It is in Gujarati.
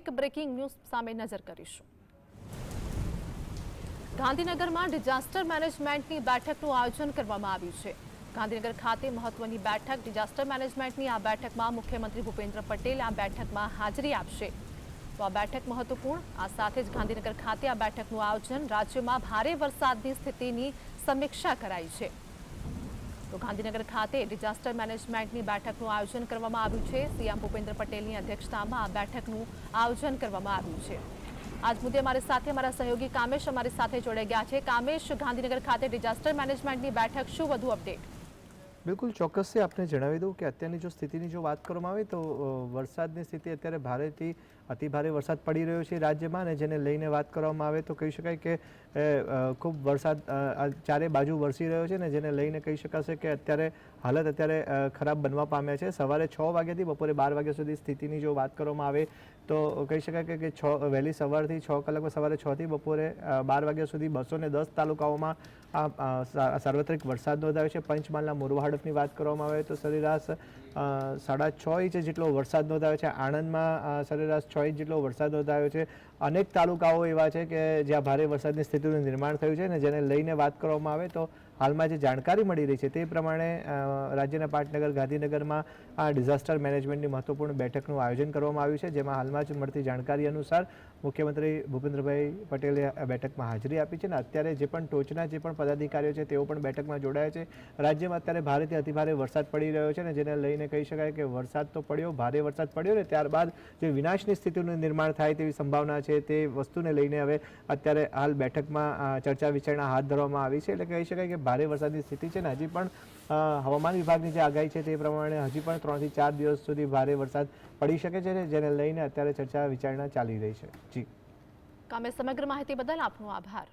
એક બ્રેકિંગ ન્યૂઝ સામે નજર કરીશું. ગાંધીનગરમાં ડિઝાસ્ટર મેનેજમેન્ટની બેઠકનું આયોજન કરવામાં આવ્યું છે. ગાંધીનગર ખાતે મહત્વની બેઠક ડિઝાસ્ટર મેનેજમેન્ટની આ બેઠકમાં મુખ્યમંત્રી ભૂપેન્દ્ર પટેલ આ બેઠકમાં હાજરી આપશે. તો આ બેઠક મહત્વપૂર્ણ, આ સાથે જ ગાંધીનગર ખાતે આ બેઠકનું આયોજન રાજ્યમાં ભારે વરસાદની સ્થિતિની સમીક્ષા કરાઈ છે. તો ગાંધીનગર ખાતે ડિઝાસ્ટર મેનેજમેન્ટની બેઠકનું આયોજન કરવામાં આવ્યું છે. સીએમ ભૂપેન્દ્ર પટેલની અધ્યક્ષતામાં આ બેઠકનું આયોજન કરવામાં આવ્યું છે. આજ મુદ્દે અમારી સાથે અમારા સહયોગી કામેશ અમારી સાથે જોડાઈ ગયા છે. કામેશ, ગાંધીનગર ખાતે ડિઝાસ્ટર મેનેજમેન્ટની બેઠક શું? વધુ અપડેટ. બિલકુલ, ચોક્કસથી આપને જણાવી દઉં કે અત્યારની જો સ્થિતિની જો વાત કરવામાં આવે તો વરસાદની સ્થિતિ અત્યારે ભારેથી અતિ ભારે વરસાદ પડી રહ્યો છે રાજ્યમાં અને જેને લઈને વાત કરવામાં આવે તો કહી શકાય કે ખૂબ વરસાદ ચારે બાજુ વરસી રહ્યો છે ને જેને લઈને કહી શકાશે કે અત્યારે હાલત અત્યારે ખરાબ બનવા પામ્યા છે. સવારે છ વાગ્યાથી બપોરે બાર વાગ્યા સુધી સ્થિતિની જો વાત કરવામાં આવે તો કહી શકાય કે- છ, વહેલી સવારથી છ કલાકમાં સવારે છથી બપોરે બાર વાગ્યા સુધી બસો ને દસ તાલુકાઓમાં, આ સાર્વત્રિક વરસાદ નોંધાયો છે. પંચમહાલના મોરવા હડફની વાત કરવામાં આવે તો સરેરાશ સાડા છ ઇંચ જેટલો વરસાદ નોંધાયો છે. આણંદમાં સરેરાશ છ ઇંચ જેટલો વરસાદ નોંધાયો છે. અનેક તાલુકાઓ એવા છે કે જ્યાં ભારે વરસાદની સ્થિતિનું નિર્માણ થયું છે ને જેને લઈને વાત કરવામાં આવે તો હાલમાં જે જાણકારી મળી રહી છે તે પ્રમાણે રાજ્યના પાટનગર, ગાંધીનગરમાં આ ડિઝાસ્ટર મેનેજમેન્ટની મહત્વપૂર્ણ બેઠકનું આયોજન કરવામાં આવ્યું છે, જેમાં હાલમાં જ મળતી જાણકારી અનુસાર મુખ્યમંત્રી ભૂપેન્દ્રભાઈ પટેલે બેઠકમાં હાજરી આપી છે અને અત્યારે જે પણ ટોચના જે પણ પદાધિકારીઓ છે તેઓ પણ બેઠકમાં જોડાયા છે. રાજ્યમાં અત્યારે ભારેથી અતિભારે વરસાદ પડી રહ્યો છે ને જેને લઈને કહી શકાય કે વરસાદ તો પડ્યો, ભારે વરસાદ પડ્યો ને ત્યારબાદ જે વિનાશની સ્થિતિનું નિર્માણ થાય તેવી સંભાવના છે તે વસ્તુને લઈને હવે અત્યારે હાલ બેઠકમાં ચર્ચા વિચારણા હાથ ધરવામાં આવી છે એટલે કહી શકાય કે ભારે વરસાદની સ્થિતિ છે ને હજી પણ હવામાન વિભાગની જે આગાહી છે તે પ્રમાણે હજી પણ ત્રણથી ચાર દિવસ સુધી ભારે વરસાદ પડી શકે છે જેને લઈને અત્યારે ચર્ચા વિચારણા ચાલી રહી છે. જી. કામે સમગ્ર માહિતી બદલ આપનો આભાર.